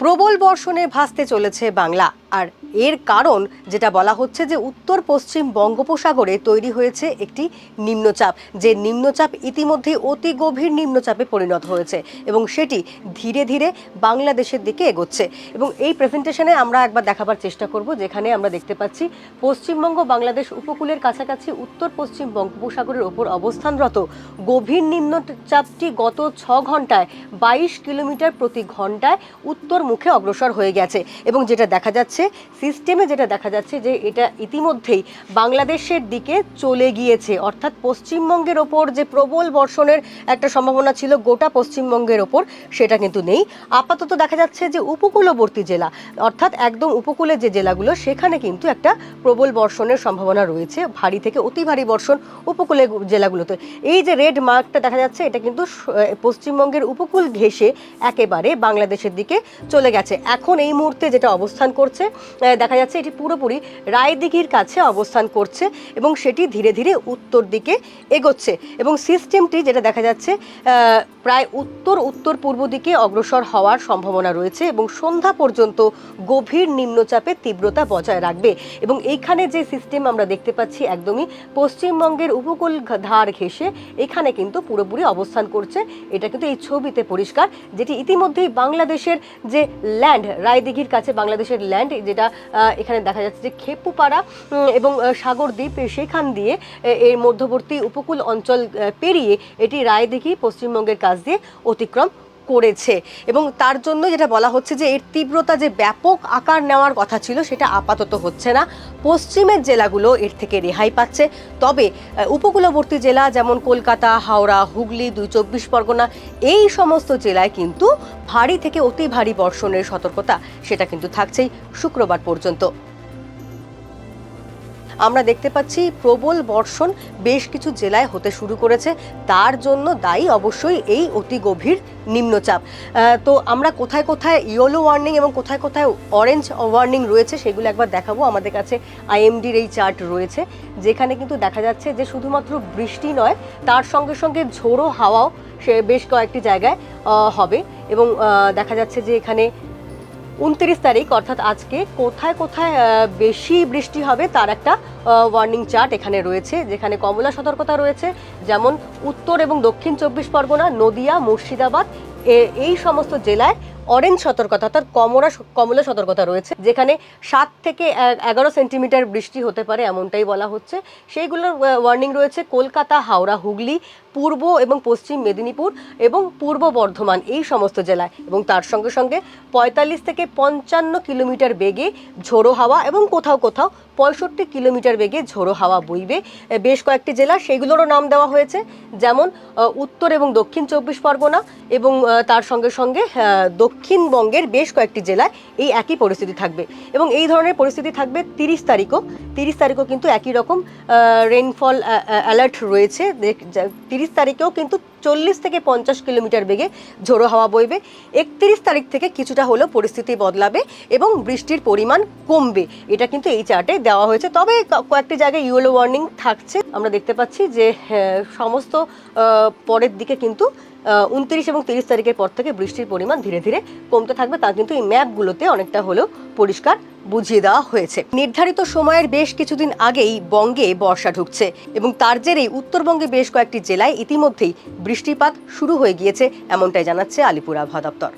প্রবল বর্ষণে ভাসতে চলেছে বাংলা। আর এর কারণ যেটা বলা হচ্ছে যে উত্তর পশ্চিম বঙ্গোপসাগরে তৈরি হয়েছে একটি নিম্নচাপ, যে নিম্নচাপ ইতিমধ্যেই অতি গভীর নিম্নচাপে পরিণত হয়েছে এবং সেটি ধীরে ধীরে বাংলাদেশের দিকে এগোচ্ছে। এবং এই প্রেজেন্টেশনে আমরা একবার দেখাবার চেষ্টা করব, যেখানে আমরা দেখতে পাচ্ছি পশ্চিমবঙ্গ বাংলাদেশ উপকূলের কাছাকাছি উত্তর পশ্চিম বঙ্গোপসাগরের ওপর অবস্থানরত গভীর নিম্নচাপটি গত ছ ঘন্টায় বাইশ কিলোমিটার প্রতি ঘন্টায় উত্তর মুখে অগ্রসর হয়ে গেছে এবং যেটা দেখা যাচ্ছে সিস্টেমে যেটা দেখা যাচ্ছে যে এটা ইতিমধ্যেই বাংলাদেশের দিকে চলে গিয়েছে। অর্থাৎ পশ্চিমবঙ্গের ওপর যে প্রবল বর্ষণের একটা সম্ভাবনা ছিল, গোটা পশ্চিমবঙ্গের ওপর সেটা কিন্তু নেই। আপাতত দেখা যাচ্ছে যে উপকূলবর্তী জেলা, অর্থাৎ একদম উপকূলের যে জেলাগুলো, সেখানে কিন্তু একটা প্রবল বর্ষণের সম্ভাবনা রয়েছে, ভারী থেকে অতি ভারী বর্ষণ উপকূলের জেলাগুলোতে। এই যে রেড মার্কটা দেখা যাচ্ছে, এটা কিন্তু পশ্চিমবঙ্গের উপকূল ঘেঁষে একেবারে বাংলাদেশের দিকে চলে গেছে। এখন এই মুহূর্তে যেটা অবস্থান করছে দেখা যাচ্ছে এটি পুরোপুরি রায়দিঘির কাছে অবস্থান করছে এবং সেটি ধীরে ধীরে উত্তর দিকে এগোচ্ছে এবং সিস্টেমটি যেটা দেখা যাচ্ছে প্রায় উত্তর উত্তর পূর্ব দিকে অগ্রসর হওয়ার সম্ভাবনা রয়েছে এবং সন্ধ্যা পর্যন্ত গভীর নিম্নচাপের তীব্রতা বজায় রাখবে এবং এইখানে যে সিস্টেম আমরা দেখতে পাচ্ছি একদমই পশ্চিমবঙ্গের উপকূল ধার ঘেঁষে, এখানে কিন্তু পুরোপুরি অবস্থান করছে। এটা কিন্তু এই ছবিতে পরিষ্কার, যেটি ইতিমধ্যেই বাংলাদেশের যে ল্যান্ড রায়দিঘির কাছে বাংলাদেশের ল্যান্ড যেটা এখানে দেখা যাচ্ছে যে খেপুপাড়া এবং সাগরদ্বীপ সেখান দিয়ে এর মধ্যবর্তী উপকূল অঞ্চল পেরিয়ে এটি রায়দিঘি পশ্চিমবঙ্গের কাছ দিয়ে অতিক্রম করেছে। এবং তার জন্য যেটা বলা হচ্ছে যে, এর তীব্রতা যে ব্যাপক আকার নেওয়ার কথা ছিল, সেটা আপাতত হচ্ছে না। পশ্চিমের জেলাগুলো এর থেকে রেহাই পাচ্ছে। তবে উপকূলবর্তী জেলা যেমন কলকাতা, হাওড়া, হুগলি, দুই চব্বিশ পরগনা, এই সমস্ত জেলায় কিন্তু ভারী থেকে অতি ভারী বর্ষণের সতর্কতা, সেটা কিন্তু থাকছেই শুক্রবার পর্যন্ত। আমরা দেখতে পাচ্ছি প্রবল বর্ষণ বেশ কিছু জেলায় হতে শুরু করেছে। তার জন্য দায়ী অবশ্যই এই অতি গভীর নিম্নচাপ। তো আমরা কোথায় কোথায় ইয়েলো ওয়ার্নিং এবং কোথায় কোথায় অরেঞ্জ ওয়ার্নিং রয়েছে সেগুলো একবার দেখাবো। আমাদের কাছে আইএমডির এই চার্ট রয়েছে, যেখানে কিন্তু দেখা যাচ্ছে যে শুধুমাত্র বৃষ্টি নয়, তার সঙ্গে সঙ্গে ঝোড়ো হাওয়াও সে বেশ কয়েকটি জায়গায় হবে এবং দেখা যাচ্ছে যে এখানে উনত্রিশ তারিখ, অর্থাৎ আজকে কোথায় কোথায় বেশি বৃষ্টি হবে তার একটা ওয়ার্নিং চার্ট এখানে রয়েছে, যেখানে কমলা সতর্কতা রয়েছে, যেমন উত্তর এবং দক্ষিণ চব্বিশ পরগনা, নদিয়া, মুর্শিদাবাদ এই সমস্ত জেলায় অরেঞ্জ সতর্কতা, অর্থাৎ কমলা কমলা সতর্কতা রয়েছে, যেখানে সাত থেকে এগারো সেন্টিমিটার বৃষ্টি হতে পারে, এমনটাই বলা হচ্ছে। সেইগুলোর ওয়ার্নিং রয়েছে, কলকাতা, হাওড়া, হুগলি পূর্ব এবং পশ্চিম মেদিনীপুর এবং পূর্ব বর্ধমান এই সমস্ত জেলায়। এবং তার সঙ্গে সঙ্গে পঁয়তাল্লিশ থেকে পঞ্চান্ন কিলোমিটার বেগে ঝোড়ো হাওয়া এবং কোথাও কোথাও পঁয়ষট্টি কিলোমিটার বেগে ঝোড়ো হাওয়া বইবে। বেশ কয়েকটি জেলা সেগুলোরও নাম দেওয়া হয়েছে। যেমন উত্তর এবং দক্ষিণ চব্বিশ পরগনা এবং তার সঙ্গে সঙ্গে দক্ষিণবঙ্গের বেশ কয়েকটি জেলায় এই একই পরিস্থিতি থাকবে। এবং এই ধরনের পরিস্থিতি থাকবে তিরিশ তারিখও। তিরিশ তারিখও কিন্তু একই রকম রেইনফল অ্যালার্ট রয়েছে। তিরিশ তারিখেও কিন্তু চল্লিশ থেকে পঞ্চাশ কিলোমিটার বেগে ঝোড়ো হাওয়া বইবে। একত্রিশ তারিখ থেকে কিছুটা হলেও পরিস্থিতি বদলাবে এবং বৃষ্টির পরিমাণ কমবে। এটা কিন্তু এই চার্টে দেওয়া হয়েছে। তবে কয়েকটি জায়গায় ইয়েলো ওয়ার্নিং থাকছে। আমরা দেখতে পাচ্ছি যে হ্যাঁ, সমস্ত পরের দিকে কিন্তু উনত্রিশ এবং তিরিশ তারিখের পর থেকে বৃষ্টির পরিমাণ ধীরে ধীরে কমতে থাকবে। তা কিন্তু এই ম্যাপগুলোতে অনেকটা হলেও পরিষ্কার বুঝিয়ে দেওয়া হয়েছে। নির্ধারিত সময়ের বেশ কিছুদিন আগেই বঙ্গে বর্ষা ঢুকছে এবং তার জেরেই উত্তরবঙ্গে বেশ কয়েকটি জেলায় ইতিমধ্যেই বৃষ্টিপাত শুরু হয়ে গিয়েছে এমনটাই জানাচ্ছে আলিপুর আবহাওয়া দপ্তর।